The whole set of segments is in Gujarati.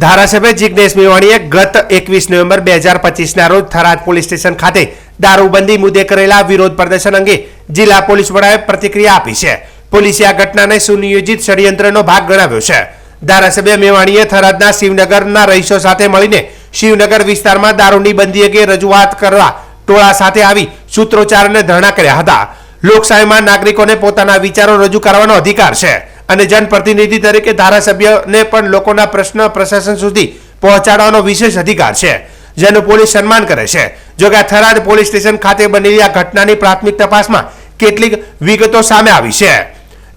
ધારાસભ્ય જિજ્ઞેશ મેવાણીએ ગત એકવીસ નવેમ્બર બે હજાર પચીસના રોજ થરાદ પોલીસ સ્ટેશન ખાતે દારૂબંધી મુદ્દે કરેલા વિરોધ પ્રદર્શન અંગે જિલ્લા પોલીસ વડાએ પ્રતિક્રિયા આપી છે. પોલીસે આ ઘટનાને સુનિયોજિત ષડયંત્રનો ભાગ ગણાવ્યો છે. ધારાસભ્ય મેવાણીએ થરાદના શિવનગરના રહીશો સાથે મળીને શિવનગર વિસ્તારમાં દારૂની બંધી અંગે રજૂઆત કરવા ટોળા સાથે આવી સૂત્રોચ્ચાર અને ધરણા કર્યા હતા. લોકશાહીમાં નાગરિકોને પોતાના વિચારો રજૂ કરવાનો અધિકાર છે. અને જનપ્રતિનિધિ તરીકે ધારાસભ્યને પણ લોકોના પ્રશ્ન પ્રશાસન સુધી પહોંચાડવાનો વિશેષ અધિકાર છે, જેનું પોલીસ સન્માન કરે છે. જોકે આ થરાદ પોલીસ સ્ટેશન ખાતે બનેલી આ ઘટનાની પ્રાથમિક તપાસમાં કેટલીક વિગતો સામે આવી છે.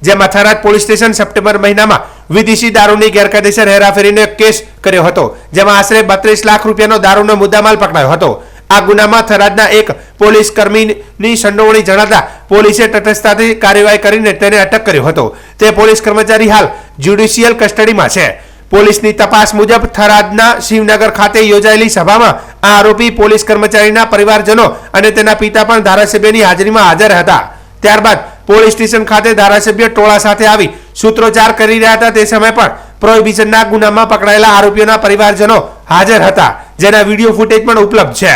જેમાં થરાદ પોલીસ સ્ટેશન સપ્ટેમ્બર મહિનામાં વિદેશી દારૂની ગેરકાયદેસર હેરાફેરીનો કેસ કર્યો હતો, જેમાં આશરે બત્રીસ લાખ રૂપિયાનો દારૂનો મુદ્દામાલ પકડાયો હતો. આ ગુનામાં થરાદના એક પોલીસ કર્મીની સંડોવણી જણાતા પોલીસે તટસ્થતાથી કાર્યવાહી કરીને તેને અટક કર્યો હતો. તે પોલીસ કર્મચારી હાલ જ્યુડિશિયલ કસ્ટડીમાં છે. પોલીસની તપાસ મુજબ થરાદના શિવનગર ખાતે યોજાયેલી સભામાં આ આરોપી પોલીસ કર્મચારીના પરિવારજનો અને તેના પિતા પણ ધારાસભ્યની હાજરીમાં હાજર હતા. ત્યારબાદ પોલીસ સ્ટેશન ખાતે ધારાસભ્ય ટોળા સાથે આવી સૂત્રોચ્ચાર કરી રહ્યા હતા. તે સમયે પણ પ્રોહિબિશનના ગુનામાં પકડાયેલા આરોપીઓના પરિવારજનો હાજર હતા, જેના વીડિયો ફૂટેજ પણ ઉપલબ્ધ છે.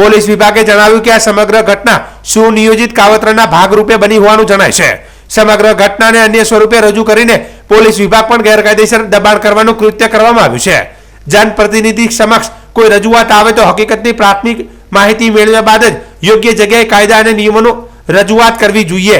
પોલીસ વિભાગે જણાવ્યું કે આ સમગ્ર ઘટના સુનિયોજિત કાવતરાના ભાગરૂપે બની હોવાનું જણાય છે. સમગ્ર ઘટનાને અન્ય સ્વરૂપે રજૂ કરીને પોલીસ વિભાગ પણ ગેરકાયદેસર દબાણ કરવાનું કૃત્ય કરવામાં આવ્યું છે. જનપ્રતિનિધિ સમક્ષ કોઈ રજૂઆત આવે તો હકીકતની પ્રાથમિક માહિતી મેળવ્યા બાદ જ યોગ્ય જગ્યાએ કાયદા અને નિયમોનું રજૂઆત કરવી જોઈએ.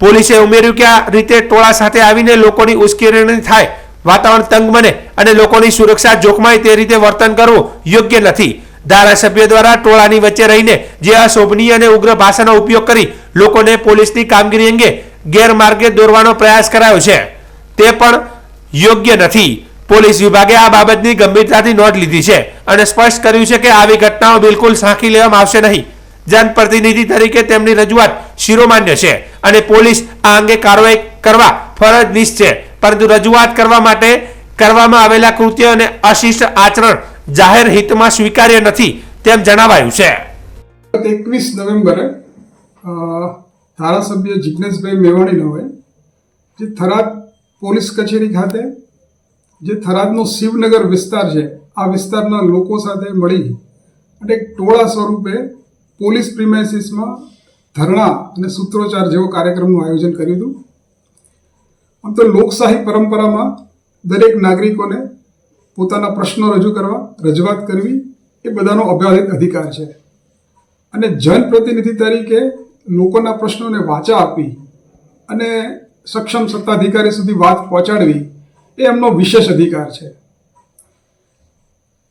પોલીસે ઉમેર્યું કે આ રીતે ટોળા સાથે આવીને લોકોની ઉશ્કેરણી થાય, વાતાવરણ તંગ બને અને લોકોની સુરક્ષા જોખમાય તે રીતે વર્તન કરવું યોગ્ય નથી. ધારાસભ્ય દ્વારા ટોળાની વચ્ચે રહીને જે અશોભનીય અને ઉગ્ર ભાષાનો ઉપયોગ કરી લોકોને પોલીસની કામગીરી અંગે ગેરમાર્ગે દોરવાનો પ્રયાસ કરાયો છે. તે પણ યોગ્ય નથી. પોલીસ વિભાગે આ બાબતની ગંભીરતાથી નોંધ લીધી છે અને સ્પષ્ટ કર્યું છે કે આવી ઘટનાઓ બિલકુલ સાંખી લેવામાં આવશે નહીં. જનપ્રતિનિધિ તરીકે તેમની રજૂઆત શિરોમાન્ય છે અને પોલીસ આ અંગે કાર્યવાહી કરવા ફરજનીશ છે. પરંતુ રજૂઆત કરવા માટે કરવામાં આવેલા કૃત્ય અને અશિષ્ટ આચરણ જાહેર હિતમાં સ્વીકાર્ય નથી તેમ જણાવાયું છે. એકવીસ નવેમ્બરે ધારાસભ્ય જિજ્ઞેશભાઈ મેવાણીનો જે થરાદ પોલીસ કચેરી ખાતે, જે થરાદનો શિવનગર વિસ્તાર છે, આ વિસ્તારના લોકો સાથે મળી અને એક ટોળા સ્વરૂપે પોલીસ પ્રિમાઇસીસમાં ધરણા અને સૂત્રોચ્ચાર જેવો કાર્યક્રમનું આયોજન કર્યું હતું. આમ તો લોકશાહી પરંપરામાં દરેક નાગરિકોને પોતાના પ્રશ્નો રજૂ કરવા, રજૂઆત કરવી એ બધાનો અભ્યાધિક અધિકાર છે. અને જનપ્રતિનિધિ તરીકે લોકોના પ્રશ્નોને વાચા આપી અને સક્ષમ સત્તાધિકારી સુધી વાત પહોંચાડવી એ એમનો વિશેષ અધિકાર છે.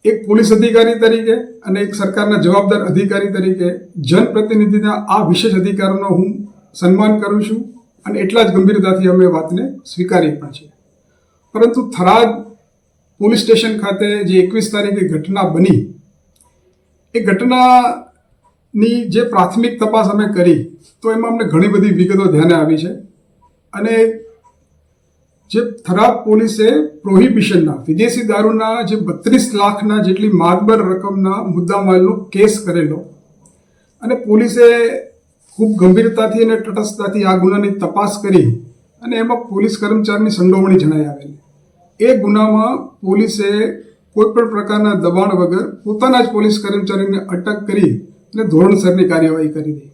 એક પોલીસ અધિકારી તરીકે અને એક સરકારના જવાબદાર અધિકારી તરીકે જનપ્રતિનિધિના આ વિશેષ અધિકારોનો હું સન્માન કરું છું અને એટલા જ ગંભીરતાથી અમે વાતને સ્વીકારી પણ છે પરંતુ થરાદ પોલીસ સ્ટેશન ખાતે જે એકવીસ તારીખે ઘટના બની, એ ઘટનાની જે પ્રાથમિક તપાસ અમે કરી, તો એમાં અમને ઘણી બધી વિગતો ધ્યાને આવી છે. અને જે થરાબ પોલીસે પ્રોહિબિશનના, વિદેશી દારૂના જે બત્રીસ લાખના જેટલી માતબર રકમના મુદ્દામાલનો કેસ કરેલો, અને પોલીસે ખૂબ ગંભીરતાથી અને તટસ્થતાથી આ ગુનાની તપાસ કરી, અને એમાં પોલીસ કર્મચારીની સંડોવણી જણાઈ આવેલી. એ ગુનામાં પોલીસે કોઈ પણ પ્રકારના દબાણ વગર પોતાના જ પોલીસ કર્મચારીને અટક કરી અને ધોરણસરની કાર્યવાહી કરી હતી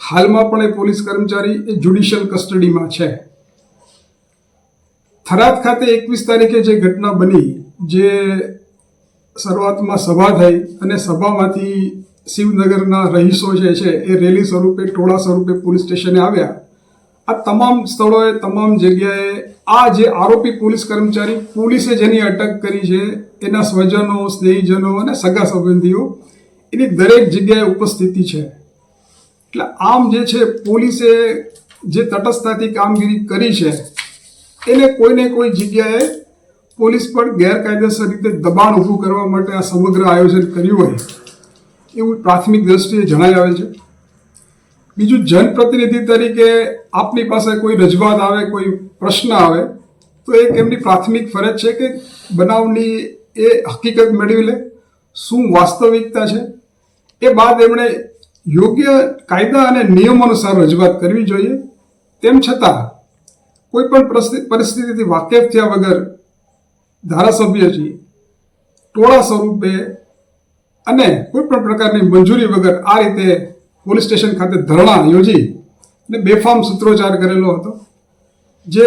હાલમાં પણ એ પોલીસ કર્મચારી એ જ્યુડિશિયલ કસ્ટડીમાં છે. થરાદ ખાતે એકવીસ તારીખે જે ઘટના બની, જે શરૂઆતમાં સભા થઈ અને સભામાંથી શિવનગરના રહીશો જે છે એ રેલી સ્વરૂપે ટોળા સ્વરૂપે પોલીસ સ્ટેશને આવ્યા. આ તમામ સ્થળોએ, તમામ જગ્યાએ આ જે આરોપી પોલીસ કર્મચારી, પોલીસે જેની અટક કરી છે, એના સ્વજનો, સ્નેહીજનો અને સગા સંબંધીઓ, એની દરેક જગ્યાએ ઉપસ્થિતિ છે. એટલે આમ જે છે, પોલીસે જે તટસ્થતાથી કામગીરી કરી છે, એને કોઈને કોઈ જગ્યાએ પોલીસ પર ગેરકાયદેસર રીતે દબાણ ઊભું કરવા માટે આ સમગ્ર આયોજન કર્યું હોય, એવું પ્રાથમિક દ્રષ્ટિએ જણાઈ આવે છે. બીજું જનપ્રતિનિધિ તરીકે આપની પાસે કોઈ રજૂઆત આવે, કોઈ પ્રશ્ન આવે, તો એક એમની પ્રાથમિક ફરજ છે કે બનાવની એ હકીકત મેળવી લે. શું વાસ્તવિકતા છે? એ બાદ એમણે યોગ્ય કાયદા અને નિયમો અનુસાર રજૂઆત કરવી જોઈએ. તેમ છતાં, કોઈ પણ પરિસ્થિતિથી વાકેફ થયા વગર ધારાસભ્ય છીએ ટોળા સ્વરૂપે અને કોઈ પણ પ્રકારની મંજૂરી વગર આ રીતે પોલીસ સ્ટેશન ખાતે ધરણા યોજી અને બેફામ સૂત્રોચ્ચાર કરેલો હતો, જે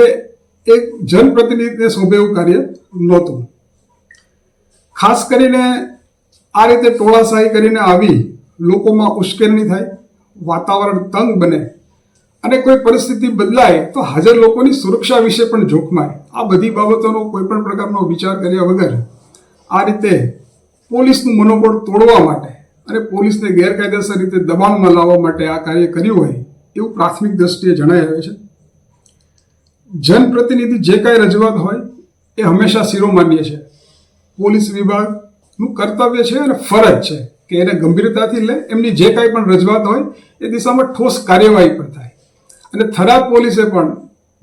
એક જનપ્રતિનિધિને શોભે એવું કાર્ય નહોતું. ખાસ કરીને આ રીતે ટોળાશાહી કરીને આવી લોકોમાં ઉશ્કેરણી થાય, વાતાવરણ તંગ બને અને કોઈ પરિસ્થિતિ બદલાય તો હાજર લોકોની સુરક્ષા વિશે પણ જોખમાય. આ બધી બાબતોનો કોઈ પણ પ્રકારનો વિચાર કર્યા વગર આ રીતે પોલીસનું મનોબળ તોડવા માટે અને પોલીસને ગેરકાયદેસર રીતે દબાણમાં લાવવા માટે આ કાર્ય કર્યું હોય એવું પ્રાથમિક દ્રષ્ટિએ જણાઈ આવે છે. જનપ્રતિનિધિ જે કાંઈ રજૂઆત હોય એ હંમેશા શિરોમાન્ય છે. પોલીસ વિભાગનું કર્તવ્ય છે અને ફરજ છે કે એને ગંભીરતાથી લે, એમની જે કાંઈ પણ રજૂઆત હોય એ દિશામાં ઠોસ કાર્યવાહી પણ થાય. અને થરાદ પોલીસે પણ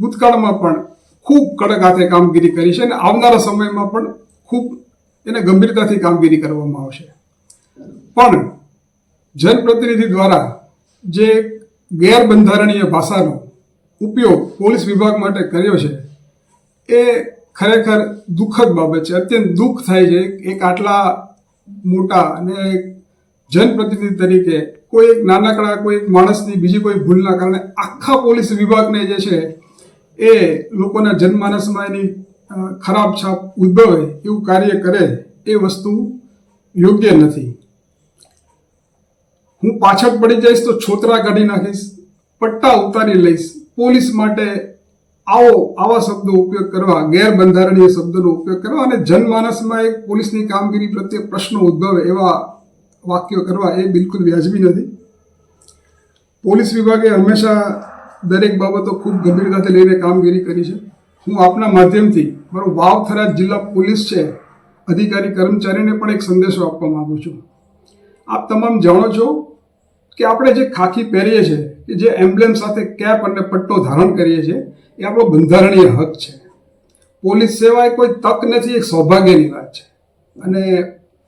ભૂતકાળમાં પણ ખૂબ કડક હાથે કામગીરી કરી છે અને આવનારા સમયમાં પણ ખૂબ એને ગંભીરતાથી કામગીરી કરવામાં આવશે. પણ જનપ્રતિનિધિ દ્વારા જે ગેરબંધારણીય ભાષાનો ઉપયોગ પોલીસ વિભાગ માટે કર્યો છે, એ ખરેખર દુઃખદ બાબત છે. અત્યંત દુઃખ થાય છે એક આટલા મોટા અને જનપ્રતિનિધિ તરીકે કોઈ એક નાનકડા, કોઈ એક માણસની બીજી કોઈ ભૂલના કારણે આખા પોલીસ વિભાગને જે છે એ લોકોના જનમાનસમાં એની ખરાબ છાપ ઉદ્ભવે એવું કાર્ય કરે એ વસ્તુ યોગ્ય નથી. હું પાછળ પડી જઈશ તો છોતરા કાઢી નાખીશ, પટ્ટા ઉતારી લઈશ. પોલીસ માટે આવો, આવા શબ્દો ઉપયોગ કરવા, ગેરબંધારણીય શબ્દોનો ઉપયોગ કરવા અને જનમાનસમાં એક પોલીસની કામગીરી પ્રત્યે પ્રશ્નો ઉદ્ભવે એવા વાક્યો કરવા એ બિલકુલ વ્યાજબી નથી. પોલીસ વિભાગે હંમેશા દરેક બાબતો ખૂબ ગંભીરતાથી લઈને કામગીરી કરી છે. હું આપના માધ્યમથી મારો વાવ થરાદ જિલ્લા પોલીસ છે, અધિકારી કર્મચારીને પણ એક સંદેશો આપવા માગું છું. આપ તમામ જાણો છો કે આપણે જે ખાખી પહેરીએ છીએ, કે જે એમ્બ્લેમ સાથે કેપ અને પટ્ટો ધારણ કરીએ છીએ, એ આપણો બંધારણીય હક છે. પોલીસ સેવા એ કોઈ તક નથી, એક સૌભાગ્યની વાત છે. અને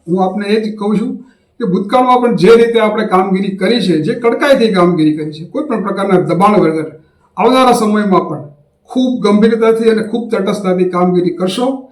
હું આપને એ જ કહું છું કે ભૂતકાળમાં પણ જે રીતે આપણે કામગીરી કરી છે, જે કડકાઈથી કામગીરી કરી છે, કોઈ પણ પ્રકારના દબાણ વગર આવનારા સમયમાં પણ ખૂબ ગંભીરતાથી અને ખૂબ તટસ્થતાથી કામગીરી કરશો